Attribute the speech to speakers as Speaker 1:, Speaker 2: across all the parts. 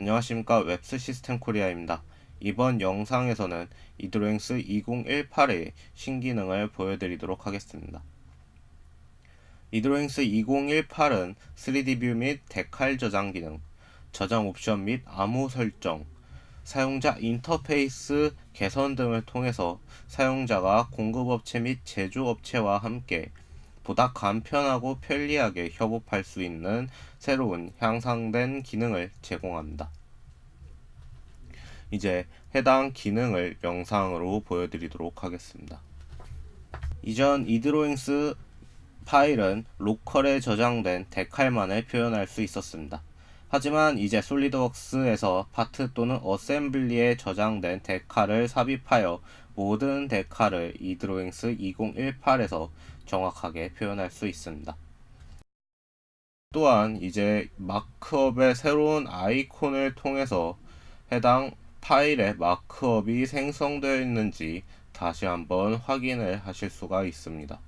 Speaker 1: 안녕하십니까 웹스 시스템 코리아입니다. 이번 영상에서는 이드로잉스 2018의 신기능을 보여드리도록 하겠습니다. 이드로잉스 2018은 3D 뷰 및 데칼 저장 기능, 저장 옵션 및 암호 설정, 사용자 인터페이스 개선 등을 통해서 사용자가 공급업체 및 제조업체와 함께 보다 간편하고 편리하게 협업할 수 있는 새로운 향상된 기능을 제공합니다. 이제 해당 기능을 영상으로 보여드리도록 하겠습니다. 이전 이드로잉스 파일은 로컬에 저장된 데칼만을 표현할 수 있었습니다. 하지만 이제 솔리드웍스에서 파트 또는 어셈블리에 저장된 데칼을 삽입하여 모든 데칼을 이드로잉스 2018에서 정확하게 표현할 수 있습니다. 또한 이제 마크업의 새로운 아이콘을 통해서 해당 파일의 마크업이 생성되어 있는지 다시 한번 확인을 하실 수가 있습니다.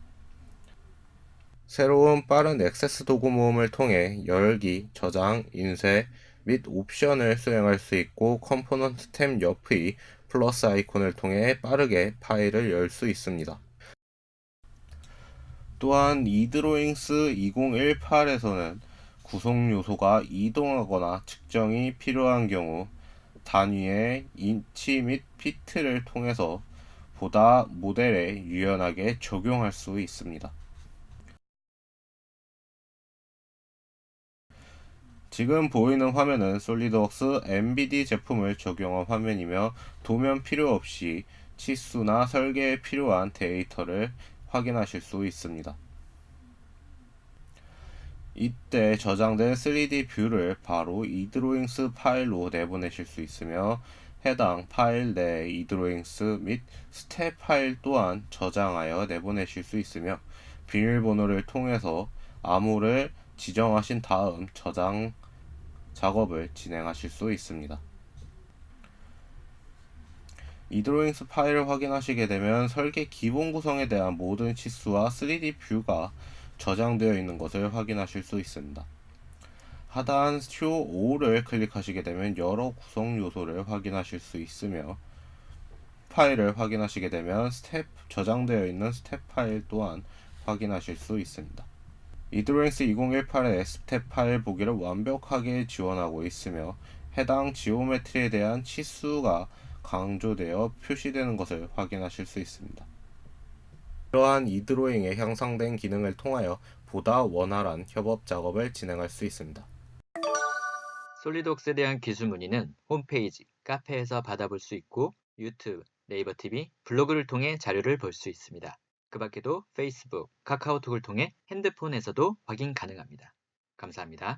Speaker 1: 새로운 빠른 액세스 도구 모음을 통해 열기, 저장, 인쇄 및 옵션을 수행할 수 있고 컴포넌트 탭 옆의 플러스 아이콘을 통해 빠르게 파일을 열 수 있습니다. 또한 이드로잉스 2018에서는 구성 요소가 이동하거나 측정이 필요한 경우 단위의 인치 및 피트를 통해서 보다 모델에 유연하게 적용할 수 있습니다. 지금 보이는 화면은 솔리드웍스 MBD 제품을 적용한 화면이며 도면 필요 없이 치수나 설계에 필요한 데이터를 확인하실 수 있습니다. 이때 저장된 3D 뷰를 바로 이드로잉스 파일로 내보내실 수 있으며 해당 파일 내 이드로잉스 및 스텝 파일 또한 저장하여 내보내실 수 있으며 비밀번호를 통해서 암호를 지정하신 다음 저장 작업을 진행하실 수 있습니다. 이드로잉스 파일을 확인하시게 되면 설계 기본 구성에 대한 모든 치수와 3D 뷰가 저장되어 있는 것을 확인하실 수 있습니다. 하단 쇼 5를 클릭하시게 되면 여러 구성 요소를 확인하실 수 있으며 파일을 확인하시게 되면 스텝 저장되어 있는 스텝 파일 또한 확인하실 수 있습니다. 이드로잉스 2018의 스텝 파일 보기를 완벽하게 지원하고 있으며 해당 지오메트리에 대한 치수가 강조되어 표시되는 것을 확인하실 수 있습니다. 이러한 이드로잉의 향상된 기능을 통하여 보다 원활한 협업 작업을 진행할 수 있습니다.
Speaker 2: 솔리드웍스에 대한 기술 문의는 홈페이지, 카페에서 받아볼 수 있고 유튜브, 네이버 TV, 블로그를 통해 자료를 볼 수 있습니다. 그 밖에도 페이스북, 카카오톡을 통해 핸드폰에서도 확인 가능합니다. 감사합니다.